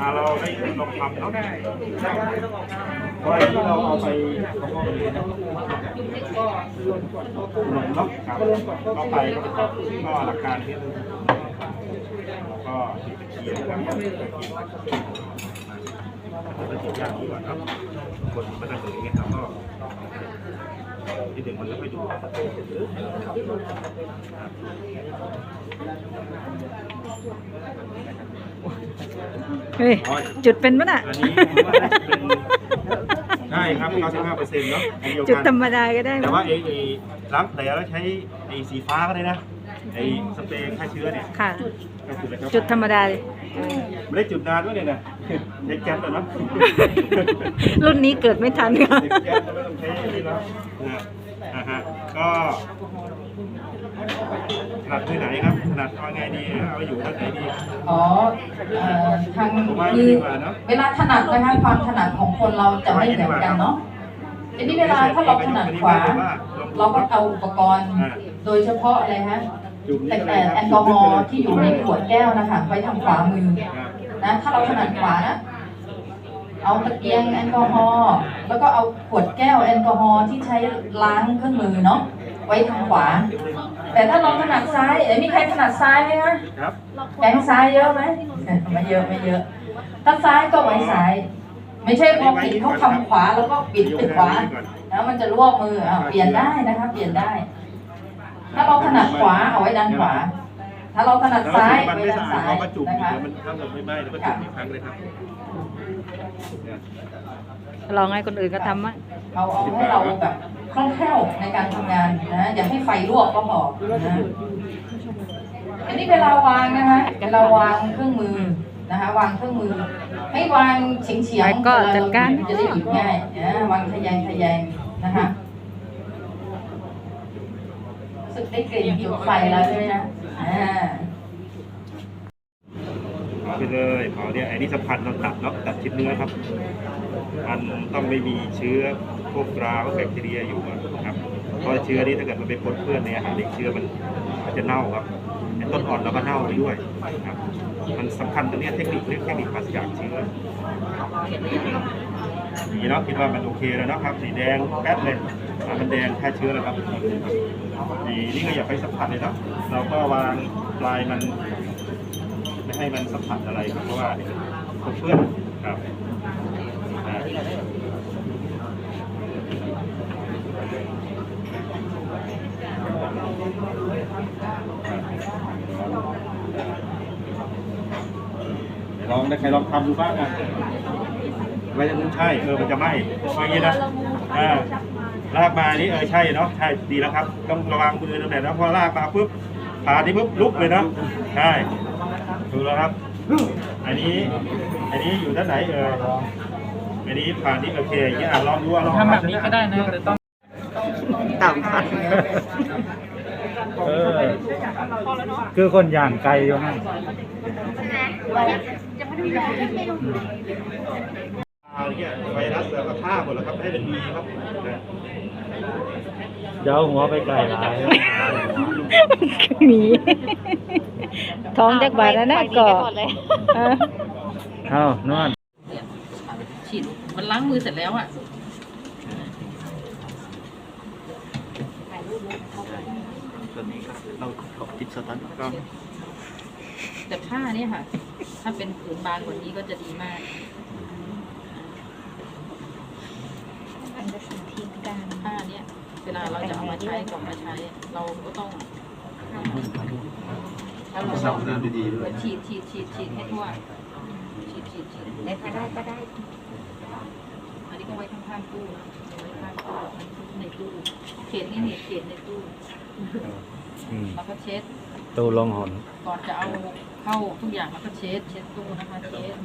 อ่าเราได้ลองทำเนาะเพราะที่เราเอาไปเขาก็มีนะหนุนเนาะครับก็ไปก็หลักการที่แล้วก็เกียนะครับก็ติดยากดีกว่าเนาะคนมันจะเหนื่อยไงนี้ครับก็ที่ถึงมันแล้วไปดูครับ เฮ้ย จุดเป็นปะน่ะ อันนี้ผมว่าน่าจะเป็น ใช่ครับ95เปอร์เซ็นต์เนาะอันเดียวจุดกันธรรมดาก็ได้แต่นะว่าไอ้ไอ้ล้างแต่แล้วใช้ไอ้สีฟ้าก็ได้นะไอ้สเปรย์ฆ่าเชื้อเนี่ยค่ะ ก็จุดเลยครับจุดธรรมดาเลย ไม่ได้จุดนานด้วยเนี่ยนะใช้แก๊สเลยเนาะ รุ่นนี้เกิดไม่ทันค่ะใช้แก๊สก็ไม่ต้องใช้อันนี้เนาะนะอ่าฮะก็ ถนัดที่ไหนครับถนัดเอาไงดีเอาอยู่ท่านไหนดีอ๋อเอ่อทางผมว่าคือดีกว่าเนอะเวลาถนัดนะคะความถนัดของคนเราจะไม่เหมือนกันเนาะทีนี้เวลาถ้าเราถนัดขวา เราก็เอาอุปกรณ์ โดยเฉพาะอะไรฮะจุ่มนี่แต่ก็แต่ได้ครับแอลกอฮอล์ที่อยู่ในขวดแก้วนะคะไว้ทางขวามือครับนะถ้าเราถนัดขวานะเอาตะเกียงแอลกอฮอล์แล้วก็เอาขวดแก้วแอลกอฮอล์ที่ใช้ล้างเครื่องมือเนาะ ไว้ทางขวา แต่ถ้าเราถนัดซ้ายเอ้ยมีใครถนัดซ้ายไหมคะครับแกงซ้ายเยอะไหมไม่เยอะไม่เยอะ ถ้าซ้ายก็ไว้ซ้าย ไม่ใช่พอปิดเขาทำขวาแล้วก็ปิดปิดขวา แล้วมันจะลวกมืออะเปลี่ยนได้นะคะ เปลี่ยนได้ ถ้าเราถนัดขวาเอาไว้ด้านขวา ถ้าเราถนัดแล้วซ้ายมันไว้ไม่ด้าสะนอาดซ้ายเราก็จุ่มนะคะเดี๋ยวมันถ้าเกิดไม่ไหม้เราก็จุ่มอีกครั้งเลยครับลองให้คนอื่นก็ทำมั้งเอาเอาให้เราแบบ คล่องแคล่วในการทำงานนะอย่าให้ไฟลวกก็พอนะอันนี้เวลาวางนะคะเวลาวางเครื่องมือนะคะวางเครื่องมือ ให้วางเฉียงเฉียงก็จัดการมันจะได้หยิบง่ายนะวางทะแยงทะแยงนะคะรู้สึกได้กลิ่นจุดไฟแล้วใช่ไหมนะอ่าเผาไปเลยเผาเนี่ยไอ้นี่สำคัญต้องตัดเนาะตัดชิ้นเนื้อครับ มันต้องไม่มีเชื้อ พวกราพวกแบคทีเรียอยู่อะครับเพราะเชื้อนี้ถ้าเกิดมันไปปนเปื้อนในอาหารเด็กเชื้อมันมันจะเน่าครับไอ้ต้นอ่อนเราก็เน่าไปด้วยครับมันสำคัญตรงนี้เทคนิคเรียกเทคนิคปราศจากเชื้อนี่เนาะคิดว่ามันโอเคแล้วนะครับ สีแดงแป๊ดเลยอันแดงแค่เชื้อแล้วครับสีนี่ก็อย่าไปสัมผัสเลยเนาะเราก็วางปลายมัน ไม่ให้มันสัมผัสอะไรครับเพราะว่าปนเปื้อนครับ ลองได้ใครลองทำดูบ้างอะไว้จะใช่เออมันจะไหม้อย่างนี้นะอ่าลากมานี่เออใช่เนาะใช่ดีแล้วครับ ต้องระวังมือตรงไหนนะพอลากมาปุ๊บขาที่ปุ๊บลุกเลยเนาะใช่ดูแล้วครับ อันนี้ อันนี้อยู่ด้านไหนเอออันนี้ผ่านที่โอเคอย่างเงี้ยอะลองดูอะลองทำแบบนี้ก็ได้นะแต่ต้องต่ำค่ะเออคือคนอย่างไกลอยู่ฮะ อ่าเนี่ยไวรัสแล้วก็ฆ่าหมดแล้วครับให้เป็นดีครับนะเดี๋ยวหัวไปไกลหลายหมีท้องจักบาทแล้วนะก็เออเอ้านวดฉีดมันล้างมือเสร็จแล้วอะตอนนี้ก็เราติดสตันก็แต่ผ้าเนี่ยค่ะ ถ้าเป็นผืนบางกว่านี้ก็จะดีมากผ้าเนี่ยเวลาเราจะเอามาใช้ก่อนมาใช้ เราก็ต้องแล้วเราต้องน้ำดีๆด้วยฉีดฉีดฉีดฉีดให้ทั่วฉีดฉีดฉีดได้ก็ได้ก็ได้ อันนี้ก็ไว้ข้างๆตู้นะไว้ข้างตู้อันนี้ในตู้ เขตนี่นี่เขตในตู้อืมแล้วก็เช็ดตูลงหนก่อนจะเอา เข้าทุกอย่างแล้วก็เช็ดเช็ดตู้นะคะเช็ด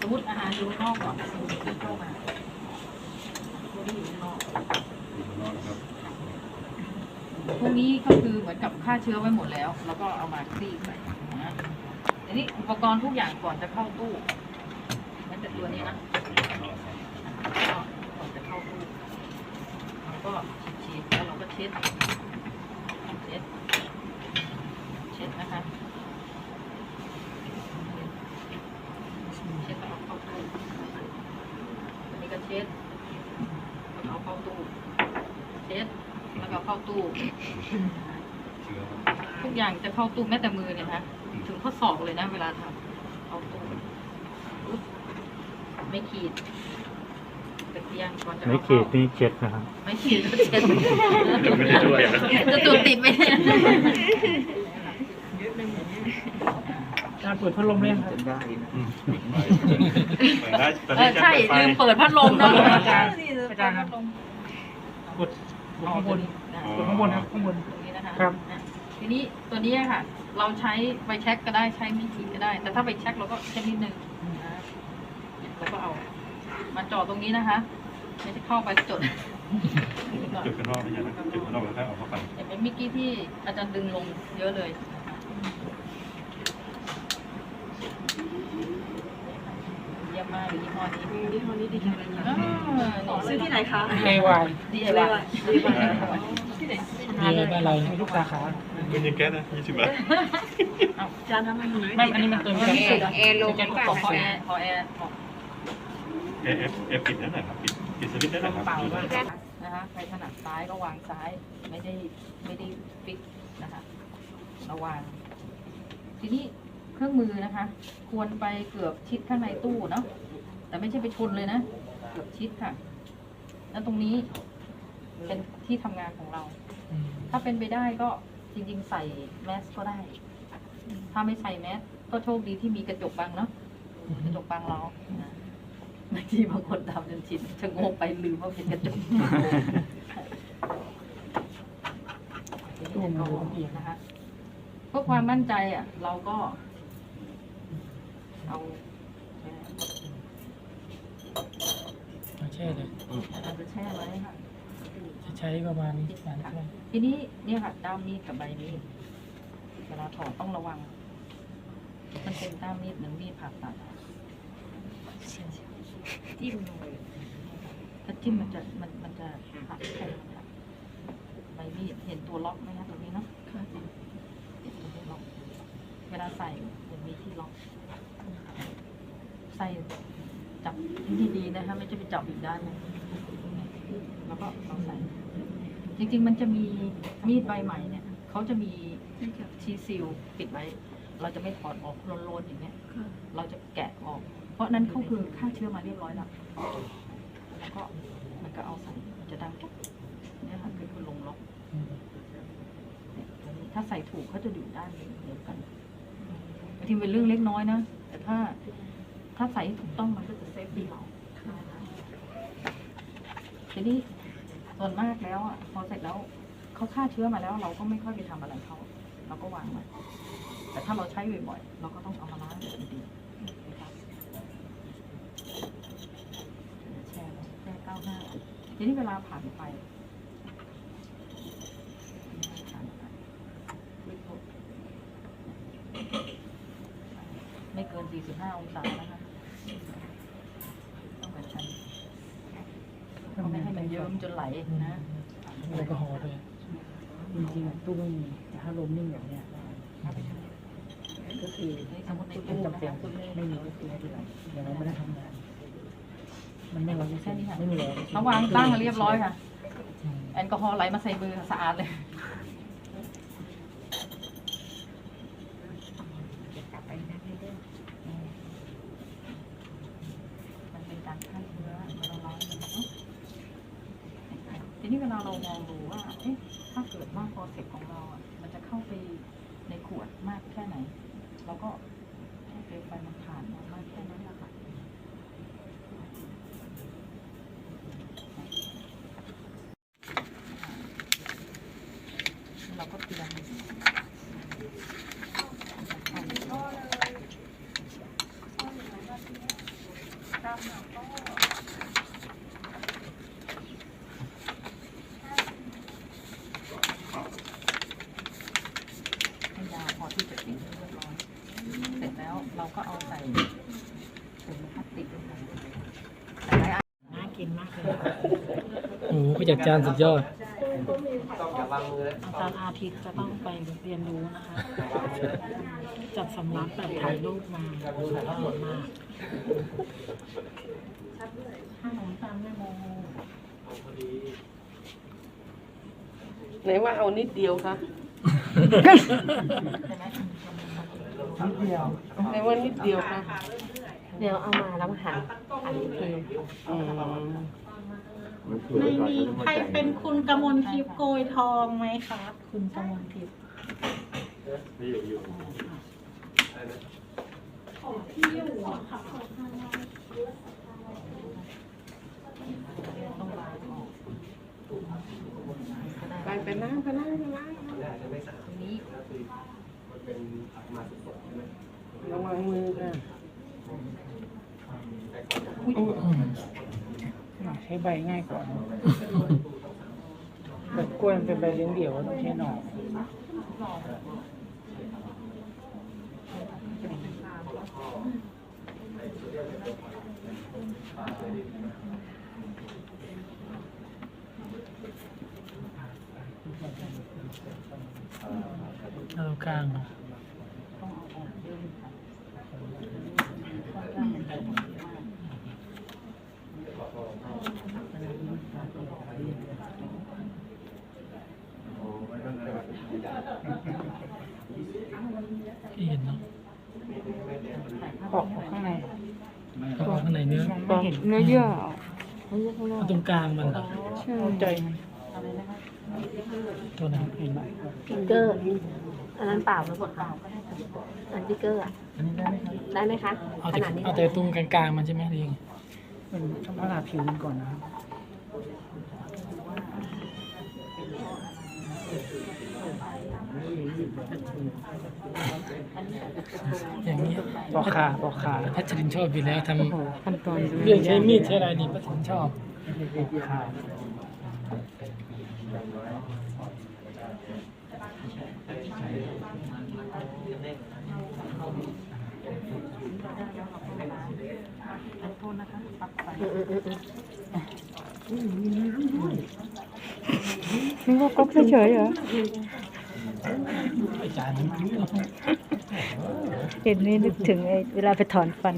สมมติอาหารอยู่ข้างนอกก่อนสมมติที่เข้ามาพวกที่อยู่ข้างนอกพวกนี้ก็คือเหมือนกับฆ่าเชื้อไว้หมดแล้ว แล้วก็เอามาคลี่ใส่นะอันนี้อุปกรณ์ทุกอย่างก่อนจะเข้าตู้นั่นแต่ตัวนี้นะ เช็ดแล้วเอาเข้าตู้เช็ดแล้วก็เข้าตู้ทุกอย่างจะเข้าตู้แม้แต่มือเนี่ยนะถึงข้อศอกเลยนะ เวลาทำเข้าตู้ไม่ขีดเกียงก่อนจะไม่ขีดนี่เช็ดนะครับ ไม่ขีดก็เช็ด จะตูดติดไหมารเปิดพัดลมเล่นครับเปิดได้ตอนเอนี้อจะใช่ เปิดไฟลืมเปิดพัดลมเนาะอาจารย์อาจารย์ครับกดกดข้างบนอ๋อกดข้างบนครับข้างบน ตรงนี้นะคะครับ อะทีนี้ตัวนี้ค่ะ เราใช้ไฟแช็กก็ได้ใช้ไม่ขีดก็ได้ แต่ถ้าไฟแช็กเราก็เช็คนิดนึงนะแล้วก็เอา มาจ่อตรงนี้นะคะ ไม่ใช่เข้าไปจดจุดข้างนอกไม่ใช่นะจุดข้างนอกแล้วค่อยเอาเข้าไป เห็นไหมเมื่อกี้ที่อาจารย์ดึงลงเยอะเลยเยี่ยมมากเล ยยี่ห้อนี้ยี่ห้อนี้ดีจังเลยค่ะอ่าซื้อที่ไหนคะ KY ดีอะไรวะที่ไหนมีอะไรมีทุกสาขาคุณยิงแก๊สนะยี่สิบบาทจานทำมันอยู่ไหนไม่อันนี้มันเติมแก๊สแอร์ลงแก๊สเปล่าของขอแอแอร์ร์ขอแอร์ขอเอฟเอฟปิดนั่นแหละครับปิดปิดสวิตช์นั่นแหละครับนะคะใครถนัดซ้ายก็วางซ้ายไม่ได้ไม่ได้ฟิกนะคะระวางทีนี้เครื่องมือนะคะ ควรไปเกือบชิดข้างในตู้เนาะ แต่ไม่ใช่ไปชนเลยนะเกือบชิดค่ะ แล้วตรงนี้เป็นที่ทำงานของเรา ถ้าเป็นไปได้ก็จริงๆ ใส่แมสก็ได้ ถ้าไม่ใส่แมสก็โชคดีที่มีกระจกบังเนาะกระจกบังเรานะบางทีบางคนทำจนชินชะโงกไปลืมว่าเป็นกระจกตู้มันเอียงนะคะเพื่อความมั่นใจอะ เราก็เอา ไม่ใช่เลยอาจจะแช่ไว้ค่ะจะใช้ประมาณนี้ประมาณนี้ทีนี้เนี่ยค่ะด้ามมีดกับใบมีดเวลาถอดต้องระวัง มันเป็นด้ามมีดเหมือนมีดผ่าตัดจิ้มลงไปถ้าจิ้มมันจะมันมันจะหักแข็งค่ะใบมีดเห็นตัวล็อกไหมคะตรงนี้เนาะเห็นตัวล็อกเวลาใส่มันมีที่ล็อกใส่ จับที่ดีๆนะคะไม่ใช่ไปจับอีกด้านหนึงแล้วก็เราใส่ จริงๆมันจะมีมีดใบใหม่เนี่ยเขาจะมีชีซีลปิดไว้ เราจะไม่ถอดออกโลนๆอย่างเงี้ยเราจะแกะออก เพราะนั้นเขาคือฆ่าเชื้อมาเรียบร้อยแล้วแล้วก็มันก็เอาใส่มันจะดังปุ๊บเนี่ยค่ะคือคือลงล็อกเนี่ยตัวนี้ถ้าใส่ถูกเขาจะอยู่ด้านนี้เดียวกันบางทีเป็นเรื่องเล็กน้อยนะ แต่ถ้า ถ้าใส่ให้ถูกต้องมันก็จะเซฟดีเราทีนี้ส่วนมากแล้วอะพอเสร็จแล้วเขาฆ่าเชื้อมาแล้ว เราก็ไม่ค่อยไปทำอะไรเขาเราก็วางไว้แต่ถ้าเราใช้บ่อยๆเราก็ต้องเอามาล้างดีๆนะครับแช่ไว้แช่เก้าห้าทีนี้เวลาผ่านไปผ่านไปไม่เกิน 45 องศานะคะ ต้องแบบนั้นเขาไม่ให้มันเยิ้มจนไหลนะแอลกอฮอล์ด้วยจริงๆตู้ไม่มีแต่ถ้าลมนิ่งแบบเนี้ยก็คือสมมติในตู้ตู้จำเป็นนะคะตู้นี้ไม่มีก็คือไม่เป็นไรอย่างนั้นไม่ได้ทำงานมันไม่ร้อยเปอร์เซ็แค่นต์นี้ค่ะไม่มีร้อยระวางตั้งเรียบร้อยค่ะอืมแอลกอฮอล์ไหลมาใส่มือสะอาดเลย มันเป็นการฆ่าเชื้อเราล้างมันเนาะทีนี้เวลาเรามองดูว่า เอ๊ะ ถ้าเกิดว่าโปรเซสของเราอะ มันจะเข้าไปในขวดมากแค่ไหน เราก็ให้เปลวไฟมันผ่านออกมากแค่นั้นแหละค่ะ เราก็เตรียมให้ยาพอที่จะปิดให้เรียบร้อย เสร็จแล้วเราก็เอาใส่ถุงพลาสติกลงไปแต่หลายอัน น่ากินมากเลย โอ้โหผู้จัดการสุดยอด อาจารย์อาทิตย์จะต้องไปเรียนรู้นะคะ จัดสำรับแบบถ่ายรูปมาละเอียดมากขนมตามแม่โมไหนว่าเอานิดเดียวคะนิดเดียวไหนว่านิดเดียวคะเดี๋ยวเอามาแล้วมาหั่นหั่นอีกทีอืม ไม่มีใครเป็นคุณกมลทิพย์โกยทองไหมคะคุณกมลทิพย์ไม่อยู่อยู่ที่อยู่อะค่ะไปไปนั่งไปนั่งไปนั่งระวังมือค่ะ ใช้ใบง่ายกว่าแบบกล้วยมันเป็นใบเลี้ยงเดี่ยวก็ต้องใช้หน่อตรงกลางที่เห็นเนาะปอกข้างในปอกข้างใน เนื้อปอกเนื้อเยื่อเอาตรงกลางมันเข้าใจมันตัวนั้นเห็นไหมพิกเกอร์ อันนั้นเปล่าหรือบดเปล่าก็ได้ค่ะอันพิกเกอร์อะอันนี้ได้ไหมครับได้ไหมคะเอาขแต่นาดนี้เอาแต่ตรงกลางๆมันใช่ไหมหรือยังไงมันต้องพัฒนาผิวมันก่อนนะครับ อย่างนี้ปอกขาปอกขาพัชรินชอบอยู่แล้วทำขั้นตอนเรื่องใช้มีดใช้อะไรนี่พัชรินชอบปอกขาอืมอืมอืมนึกว่าก๊อกเฉยๆเหรอไอ้จานนั้น เห็นนี่นึกถึงไอ้เวลาไปถอนฟัน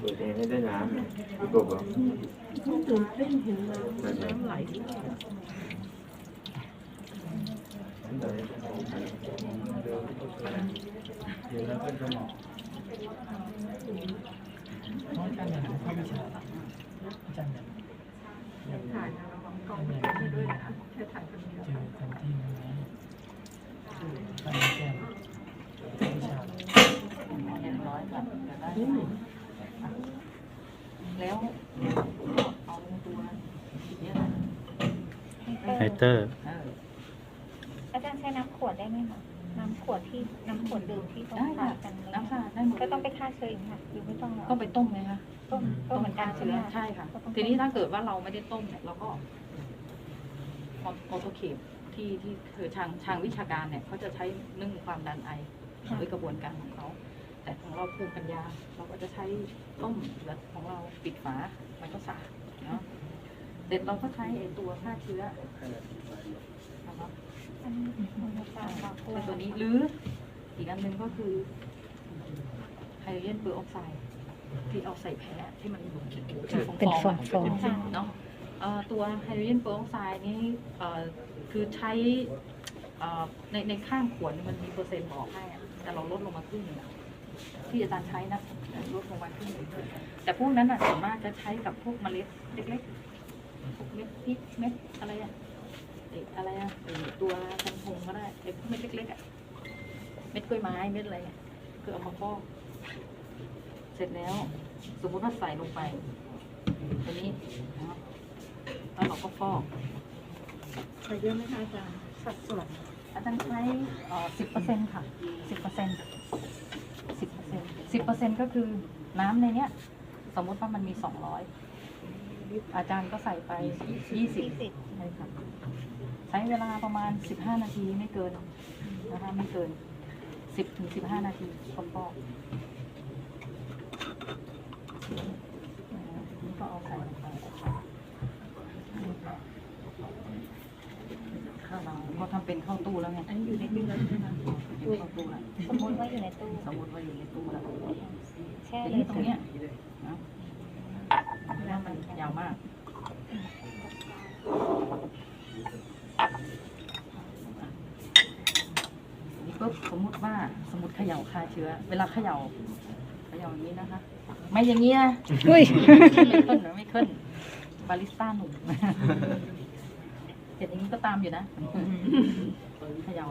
เปิดเองให้ได้น้ำพี่กบเหรอเพราะอาจารย์เนี่ยผมเข้าวิชาอาจารย์เนี่ยถ่ายนะระวังกล้องไม่ด้วยนะคะแค่ถ่ายคนเดียวเจอกันที่นั่นไงไปแก้มวิชา แล้ว ไฮ เตอร์ อาจารย์ใช้น้ำขวดได้ไหมคะน้ำขวดที่น้ำขวดดื่มที่เขาได้ขาค่ะยกันเลยน้ำสะอาดได้หมดก็ต้องไปฆ่าเชื้ออีกค่ะหรือไม่ต้องหรอก็ไปต้มไงคะต้มก็เหมือนกันใช่ไหมใช่ค่ะทีนี้ถ้าเกิดว่าเราไม่ได้ต้มเนี่ยเราก็ออโตเคปที่ที่คือทางทางวิชาการเนี่ยเขาจะใช้นึ่งความดันไอด้วยกระบวนการของเขา แต่ของเราภูมิปัญญา เราก็จะใช้ต้มแล้วของเราปิดฝามันก็สะอาดเนาะ เด็ดเราก็ใช้ไอตัวฆ่าเชื้อนะครับอันนี้มันจะต่างกับตัเป็นตัวนี้หรืออีกอันหนึ่งก็คือไฮโดรเจนเปอร์ออกไซด์ที่เอาใส่แพ้ที่มันเป็นฟองๆเนาะเอ่อตัวไฮโดรเจนเปอร์ออกไซด์นี้เอ่อคือใช้เอ่อในในข้างขวดมันมีเปอร์เซ็นต์บอกให้อะแต่เราลดลงมาครึ่งหนึงอะที่อาจารย์ใช้นะลดลงมาครึ่งหนึงแต่พวกนั้นอะส่วนมากจะใช้กับพวกเมล็ดเล็กๆพวก เม็ดพริกเม็ดอะไรอะไอ้อะไรอะไอ้ตัวกันพงก็ได้ไอ้พวกเม็ดเล็กๆอะเม็ดกล้วยไม้เม็ดอะไรอะคือเอามาฟอกเสร็จแล้ว สมมุติว่าใส่ลงไปตัวนี้นะครับแล้วเราก็ฟอกใส่เยอะไหมคะอาจารย์สัดส่วนอาจารย์ใช้สิบเปอร์เซ็นค่ะสิบเปอร์เซ็นสิบเปอร์เซ็นสิบเปอร์เซ็นก็คือน้ำในเนี้ย สมมุติว่ามันมีสองร้อย อาจารย์ก็ใส่ไปยี่สิบใช่ค่ะใช้เวลาประมาณสิบห้านาทีไม่เกินนะคะไม่เกินสิบถึงสิบห้านาทีคนฟอกนี่ก็เอาใส่ลงไปข้าวเราเขาทำเป็นข้าวตู้แล้วไงอันนี้อยู่ในตู้แล้วใช่ไหมคะเป็นข้าวตู้แล้วสมมติว่าอยู่ในตู้สมมติว่าอยู่ในตู้แล้วแช่ทีเลนี้ยตรงเนี้ยนะแล้วมัน ยาวมากนี่ปุ๊บสมมุติว่าสมมติเขย่าฆ่าเชื้อ เวลาเขย่าเขย่าอย่างนี้นะคะ ไม่อย่างนี้นะอุ้ยไม่ขึ้นหรือไม่ขึ้น บาริสต้าหนุ่มเห็นอย่างนี้ก็ตามอยู่นะเขย่า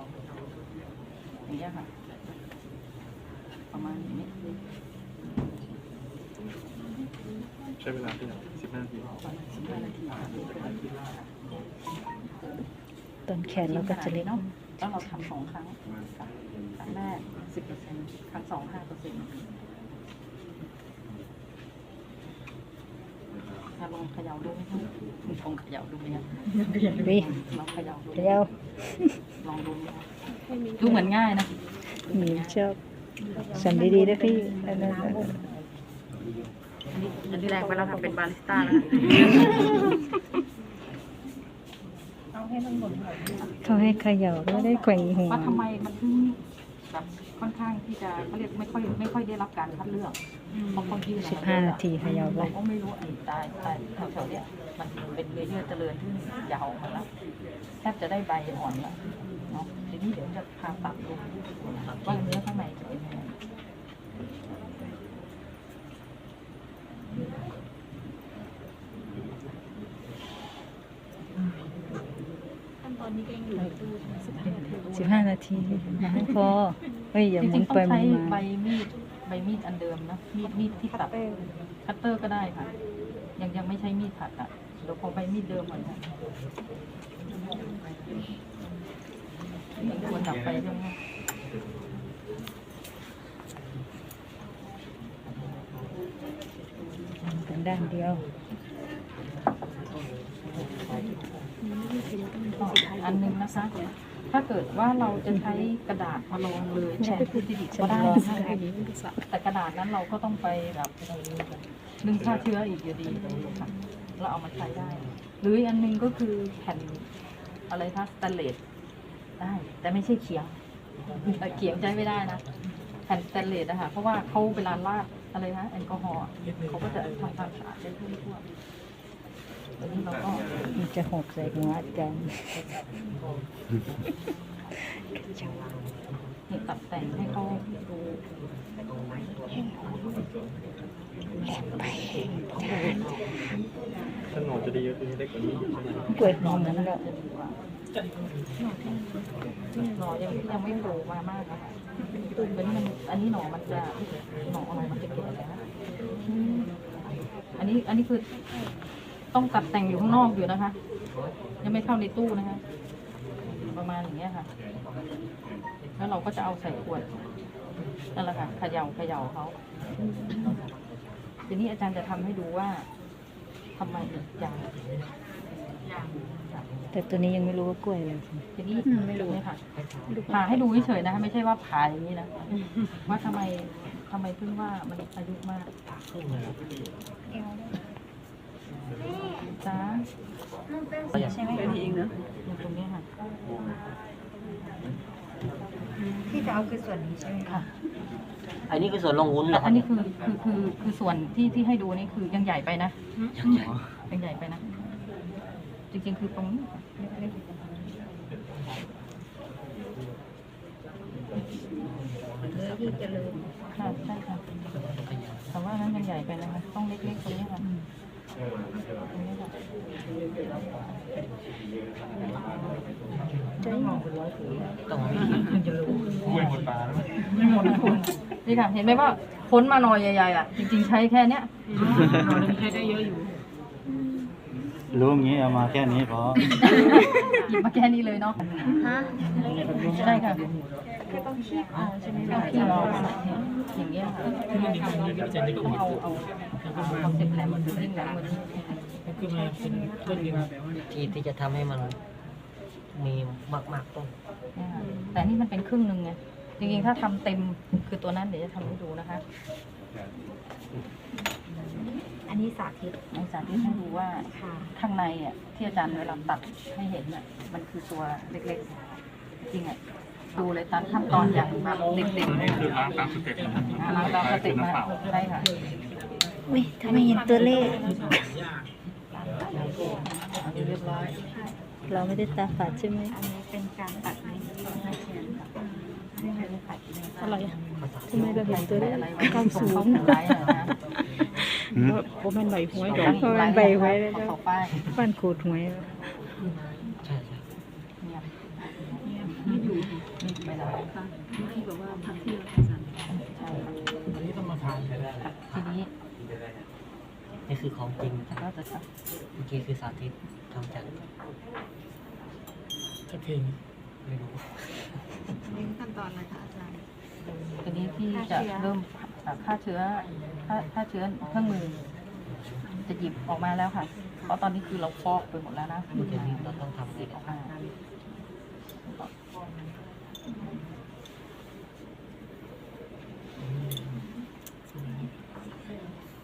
อย่างเงี้ยค่ะ ประมาณนี้ ใช้เวลาที่สิบห้านาทีประมาณสิบห้านาทีต้นแขนเราก็จะเล็กเนาะแล้วเราทำสองครั้งครั้งแรกสิบเปอร์เซ็นต์ครั้งสองห้าเปอร์เซ็นต์ลองเขย่าดูไหมคะลองเขย่าดูไหมคะวิลองเขย่าดูเดี๋ยวลองดูไหมคะดูเหมือนง่ายนะหมีชอบสันดีๆนะพี่อันนั้น อันนี้แรงไปแล้วค่ะเป็นบาริสต้าแล้วเขาให้เขย่าแล้วได้แกว่งหัวว่าทำไมมันถึงแบบค่อนข้างที่จะเขาเรียกไม่ค่อยไม่ค่อยได้รับการคัดเลือกเพราะคนที่สิบห้านาทีเขย่าไปเราก็ไม่รู้ไอ้ตายตายแถวๆเนี้ยมันเป็นเนื้อเยื่อเจริญที่ยาวมาแล้วแทบจะได้ใบอ่อนแล้วเนาะทีนี้เดี๋ยวจะพาตัดดูว่าเนื้อข้างในจะเป็นยังไง สิบห้านาทีไม่พอเฮ้ยอย่าจหมุรินงๆต้อไปงหมุใช้นมาใบมีดใบมีดอันเดิมนะมีดมีดที่ตัดคัตเตอร์ก็ได้ค่ะ ยังยังไม่ใช้มีดตัดอะเดี๋ยวขอใบมีดเดิมก่อนค่ะมันควรดับไปใช่ไหมเป็นด้านเดียวอันหนึงนะคะ ถ้าเกิดว่าเราจะใช้กระดาษมาลงเลยแทนพลาสติกก็ได้นะคะแต่กระดาษนั้นเราก็ต้องไปแบบนึ่งฆ่าเชื้ออีกอยู่ดีค่ะเราเอามาใช้ได้ หรืออันหนึงก็คือแผ่นอะไรคะสแตนเลสได้ แต่ไม่ใช่เขียงแต่เขียงใช้ไม่ได้นะแผ่นสแตนเลสนะคะเพราะว่าเขาเวลาลาดอะไรนะแอลกอฮอล์เขาก็จะทำความสะอาดได้ทั่วๆอันนี้เราก็ มันจะหกใส่หัวอาจารย์เนี่ตัดแต่งให้เขาดูถ้าหนอนจะดีก็คือเล็กกว่านี้ใช่ไหมกล้วยหอมนั้นแหละหน่อยังยังไม่โผล่มามากอะค่ะเป็นมันอันนี้หน่อมันจะหน่ออะไรมันจะเกิดแล้วอันนี้อันนี้คือ ต้องตัดแต่งอยู่ข้างนอกอยู่นะคะ ยังไม่เข้าในตู้นะคะ ประมาณอย่างเงี้ยค่ะ แล้วเราก็จะเอาใส่ขวดนั่นแหละค่ะเขย่าเขย่าเขาทีนี้อาจารย์จะทำให้ดูว่าทำไมถึงยางแต่ตัวนี้ยังไม่รู้ว่ากล้วยอะไรทีนี้ไม่รู้เนี่ยค่ะผ่าให้ดูเฉยๆนะคะไม่ใช่ว่าผ่าอย่างนี้นะว่าทำไมทำไมเพิ่งว่ามันอายุมาก จ้าใช่ไหมคะอยู่ตรงนี้ค่ะที่จะเอาคือส่วนนี้ใช่ไหมค่ะอันนี้คือส่วนลงวุ้นเหรอคอัรันบนี้คือคือคือคือส่วนที่ที่ให้ดูนี่คือยังใหญ่ไปนะยังใหญ่ยังใหญ่ไปนะ จริงๆคือตรงนี้ค่ะเล็กๆค่ะใช่ค่ะแต่ว่านั้นยังใหญ่ไปนะคะต้องเล็กๆตรงนี้ค่ะ ตรงนี้ค่ะต้องมองเป็นร้อยผืนต้องมีกล้วยหมดปลาแล้วไม่หมดนะคุณนี่ค่ะ เห็นไหมว่าพ้นมาหน่อยใหญ่ๆอะ จริงๆใช้แค่เนี้ยรู้อย่างนี้เอามาแค่นี้พอหยิบมาแค่นี้เลยเนาะใช่ค่ะคือต้องคีบเอาใช่ไหมต้องที่เราอย่างเงี้ยค่ะต้องเอาเอาเอาเอาเต็มแหลมมันยิ่งแหลมกว่านี้คือมาเป็นต้นเดียวที่ที่จะทำให้มันมีมากๆต้นเนี่ยค่ะแต่นี่มันเป็นครึ่งหนึ่งไงจริงๆถ้าทำเต็มคือตัวนั้นเดี๋ยวจะทำให้ดูนะคะอั นนี้สาธิตในสาธิตให้ดูว่าค่ะข้างในอะที่อาจารย์เวลาตัดให้เห็นอะมันคือตัวเล็กๆ จริงอะดูเลยตามขั้นตอนอย่างแบบเด็กๆนี่คือล้างตามสเต็ปนะครับอ่าล้างตามสเต็ปมาใช่ค่ะอุ้ยทำไมเห็นตัวเลขอันนี้เรียบร้อย เราไม่ได้ตาฝาดใช่ไหมอันนี้เป็นการตัดในที่ให้เขียนค่ะไม่ได้ตัดในอะไรอะทำไมเราเห็นตัวเลขอะไรไว้เก้าศูนย์ ไลน์นะผมเป็นใบหวยดอกเพราะมันใบไว้แล้วเขาป้ายบ้านขูดหวยใช่ใช่เงียบเงียบไม่อยู่ไม่ได้ที่แบบว่าพักที่เราสั่งใช่วันนี้ต้องมาทานกันได้ค่ะทีนี้นี่คือของจริงก็จะสักเมื่อกี้คือสาธิตทำจากสักเพลงไม่รู้ขั้นตอนอะไรคะอาจารย์ทีนี้ที่จะเริ่ม ฆ่าเชื้อฆ่าฆ่าเชื้อเครื่องมือ จะหยิบออกมาแล้วค่ะ เพราะตอนนี้คือเราฟอกไปหมดแล้วนะเมื่อกี้นี้เราต้องทำอะไรหยิบออกมา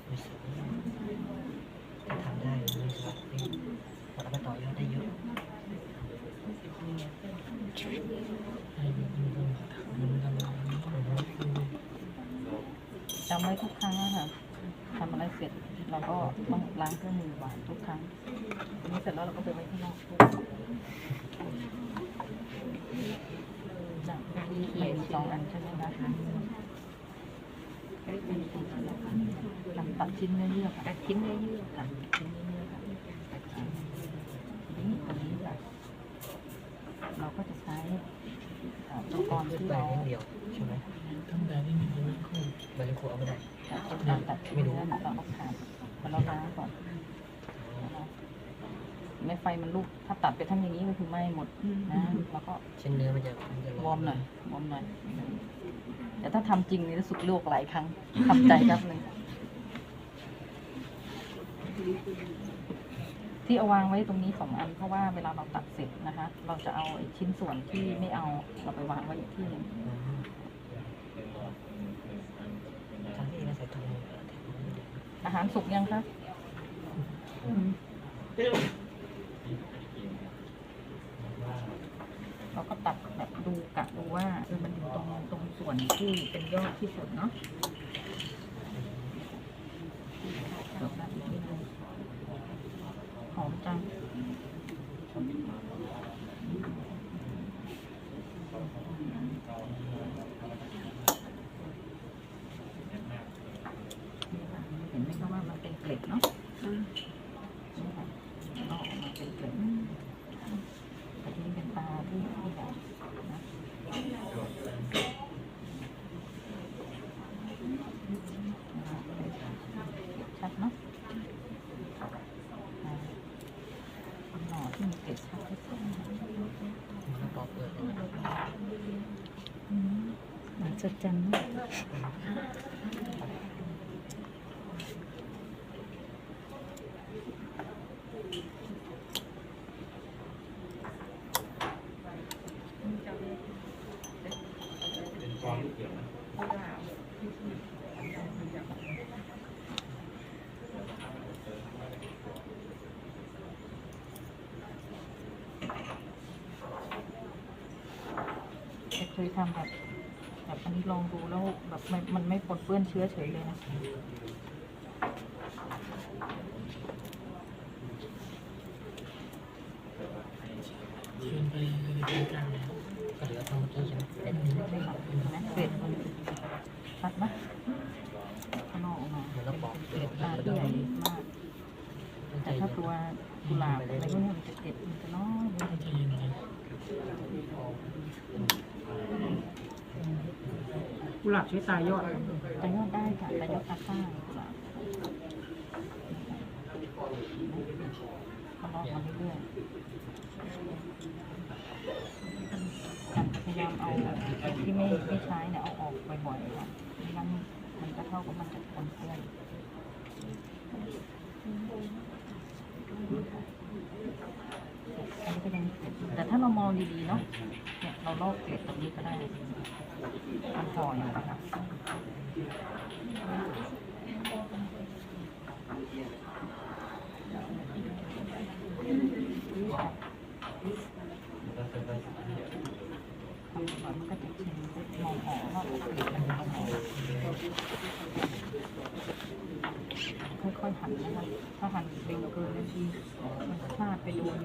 ไม่ใช่ถ้าทำได้ไม่ใช่เราไปต่อยอดได้เยอะ ให้มันทำมันทำอะไรคือ จำไว้ทุกครั้งอะค่ะทำอะไรเสร็จเราก็ต้องล้างเครื่องมือก่อนทุกครั้งทีนี้เสร็จแล้วเราก็ไปไว้ที่นอกด้วยจากที่มีสองอันใช่ไหมคะหลังตัดชิ้นเนื้อเยื่อตัดชิ้นเนื้อเยื่อค่ะชิ้นเนื้อเยื่อค่ะทีนี้ตัวนี้ค่ะเราก็จะใช้อ่าอุปกรณ์ เลือด ที่ ใบ เรา นิดเดียวใช่ไหม ทำได้ที่มีชีวิตคู่ ใบเล็กขวเอาไม่ได้ การ ตัดไม่รู้เราเอาขาดมันเราล้างก่อน ไม่ไฟมันลุก ถ้าตัดไปทั้งอย่างนี้ก็คือไหม้หมดนะ แล้วก็เช่นเนื้อมันจะมันจะวอร์มหน่อยวอร์มหน่อย แต่ถ้าทำจริงนี่รู้สึกลวกหลายครั้งทำใจครับหนึ่งที่เอาวางไว้ตรงนี้สองอันเพราะว่าเวลาเราตัดเสร็จนะคะ เราจะเอาไอ้ชิ้นส่วนที่ไม่เอาเราไปวางไว้อีกที่หนึง ทำที่นี่ใส่ถุงมือ อาหารสุกยังคะเราก็ตัดแบบดูกะดูว่าเออมันอยู่ตรงตรงส่วนที่เป็นยอดที่สุดเนาะเดี๋ยวนะอีกนิดนึงหอมจังเห็นไหมคะว่ามันเป็นเกล็ดเนาะนี่ค่ะเอาออกมาเป็นเกล็ดแต่ที่นี่เป็นปลาที่ที่แบบนะชัดเนาะอ่าหน่อที่มีเกล็ดชัดที่สุด มันปอกเปลือก หลัง จดจันเนอะเคยทำแบบ อันนี้ลองดูแล้วแบบมันมันไม่ปนเปื้อนเชื้อเฉยเลยนะ เชิญไปในรายการแล้ว ก็เหลือทั้งหมดที่ใช่ไหม เห็นไหมเกล็ดมันชัดไหมข้างนอกออกมา มันต้องปอกเป เก ลื ล็ อก ดตาที่ใหญ่มาก แต่ถ้าตัวกุหลาบอะไรพวกนี้มันจะเกล็ดมันจะน้อยนิด ต้องใจเย็นกัน กุ หลาบใช้ตายยอด แต่ยอดได้ค่ะแต่ยอดตาข้างกุหลาบก็ลอมาเรื่อยๆพยายามเอาที่ไม่ไม่ใช้เนี่ยเอาออกบ่อยๆค่ะไม่งั้นมันก็เท่ากับมันจะปนเปื้อนแต่ถ้าเรามองดีๆเนาะเนี่ยเราลอกเกล็ดตรงนี้ก็ได้ มันห่ออยู่นะคะทำแบบมันก็จะชิมมองห่อว่าเกล็ดมันเป็นยังไงค่อยๆหั่นนะคะถ้าหันเร็วเกินบางทีมันพลาดไปโดน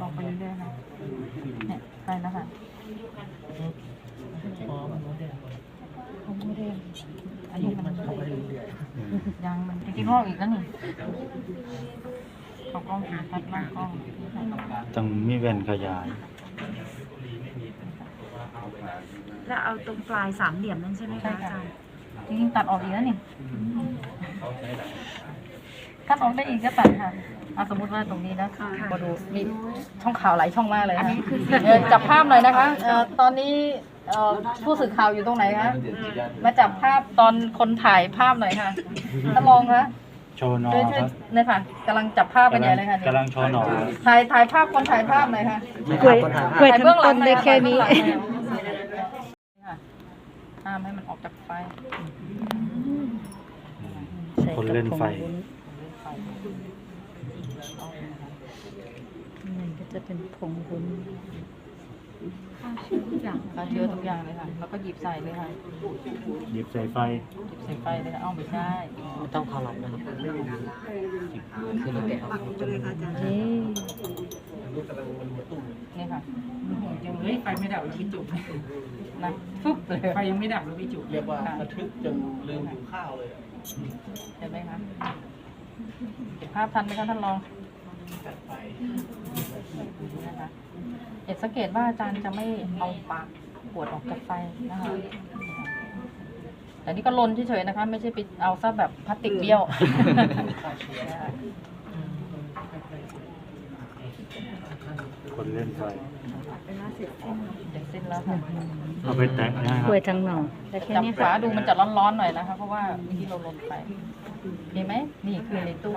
ลองไปเรื่อยๆค่ะ เนี่ยไปแล้วค่ะอ๋อมันไม่ได้เขาไม่ได้อันนี้มันเขาไม่ได้เรื่อยยังมันจริงๆงอกอีกแล้วนี่เขากล้องหาพัดล่างกล้องต้องมีแว่นขยาย แล้วเอาตรงปลายสามเหลี่ยมนั่นใช่ไหมใช่คะอาค่ะจารย์จริงๆตัดออกอีกแล้วนี่ ถ้าออกได้อีกก็ตัดค่ะเอาสมมติว่าตรงนี้นะมาดูมีช่องข่าวหลายช่องมากเลยค่ะเออจับภาพหน่อยนะคะเอ่อตอนนี้เอ่อผู้สื่อข่าวอยู่ตรงไหนคะมาจับภาพตอนคนถ่ายภาพหน่อยค่ะท่านรองคะโชว์หนอช่วยคช่วยรับเนี่ยค่ะกำลังจับภาพกันใหญ่เลยค่ะนี่กำลังโชว์หนอถ่ายถ่ายภาพคนถ่ายภาพหน่อยค่ะกล้วยกล้วยทั้งต้นได้แค่นี้ค่ะห้ามให้มันออกจากไฟคนเล่นไฟ มันก็ จะเป็นผงวุ้นทุกอย่างฆ่าเชื้อทุกอย่างเลยค่ะ แล้วก็หยิบใส่เลยค่ะ หยิบใส่ไฟ หยิบใส่ไฟเลยค่ะเอ้าไม่ใช่ไม่ต้องเข้าหลับนะครับคือเราแกะออกจนนี่นี่ค่ะยังเฮ้ยไฟไม่ดับเลยพี่จุกนะฟุ๊บเลยไฟยังไม่ดับเลยพี่จุกเรียกว่าระทึกจนลืมหิวข้าวเลยเห็นไหมคะเก็บภาพทันไหมคะท่านรองนี่ นะคะเอกสังเกตว่าอาจารย์จะไม่เอาปากปวดออกจากไฟนะคะ แต่นี่ก็ลนเฉยๆนะคะ ไม่ใช่ไปเอาซะแบบพลาสติกเบี้ยวนะคะคนเล่นไฟเดี๋ยวเส้นแล้วค่ะเอาไปแตะนะคกรับล้วยทั้งหน่อได้แค่จับนี้ฝาดูมันจะร้อนๆหน่อยนะคะ เพราะว่าเมื่อกี้เราลนไปเห็นไหมนี่คือในตู้